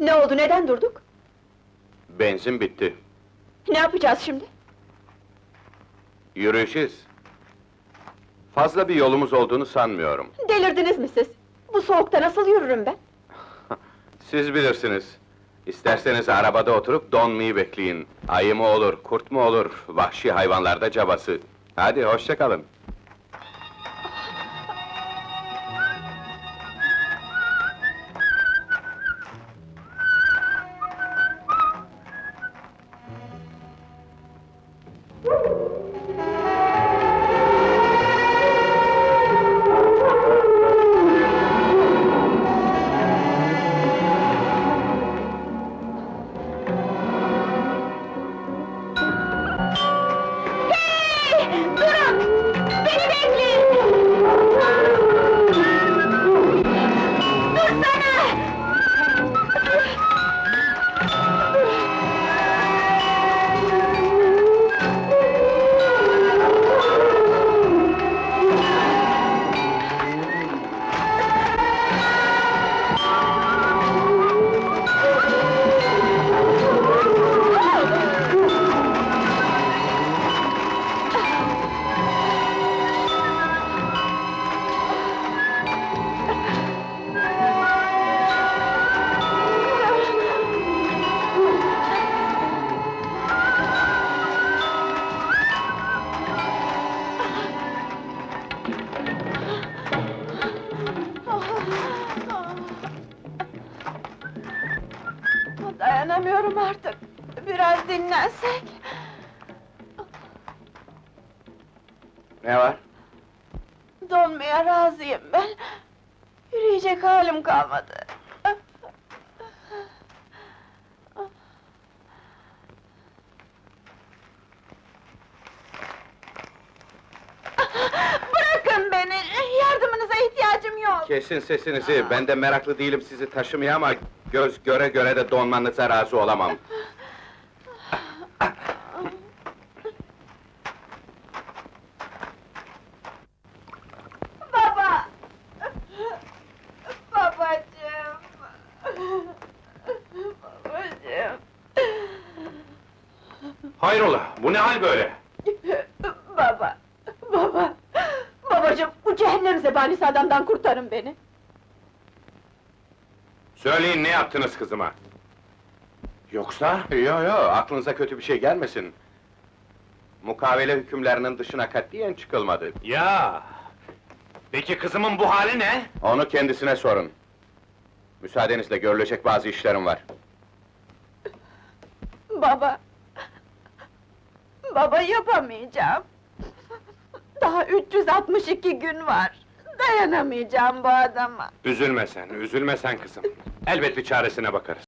Ne oldu, neden durduk? Benzin bitti. Ne yapacağız şimdi? Yürüyüşüz. Fazla bir yolumuz olduğunu sanmıyorum. Delirdiniz mi siz? Bu soğukta nasıl yürürüm ben? Siz bilirsiniz. İsterseniz arabada oturup donmayı bekleyin. Ayı mı olur, kurt mu olur, vahşi hayvanlarda cabası. Hadi hoşça kalın. Dayanamıyorum artık. Biraz dinlensek. Ne var? Donmaya razıyım ben. Yürüyecek halim kalmadı. Bırakın beni, yardımınıza ihtiyacım yok. Kesin sesinizi, ben de meraklı değilim sizi taşımaya ama... ...göz göre göre de donmanıza razı olamam. Baba! Babacığım! Babacığım! Hayrola, bu ne hal böyle? Baba! Baba! Babacığım, bu cehennem zebanisi adamdan kurtarın beni! Söyleyin ne yaptınız kızıma? Yoksa? Yo yo, aklınıza kötü bir şey gelmesin. Mukavele hükümlerinin dışına katiyen çıkılmadı. Ya! Peki kızımın bu hali ne? Onu kendisine sorun. Müsaadenizle görülecek bazı işlerim var. Baba! Baba yapamayacağım! Daha 362 gün var! Dayanamayacağım bu adama! Üzülme sen, üzülme sen kızım. Elbet bir çaresine bakarız.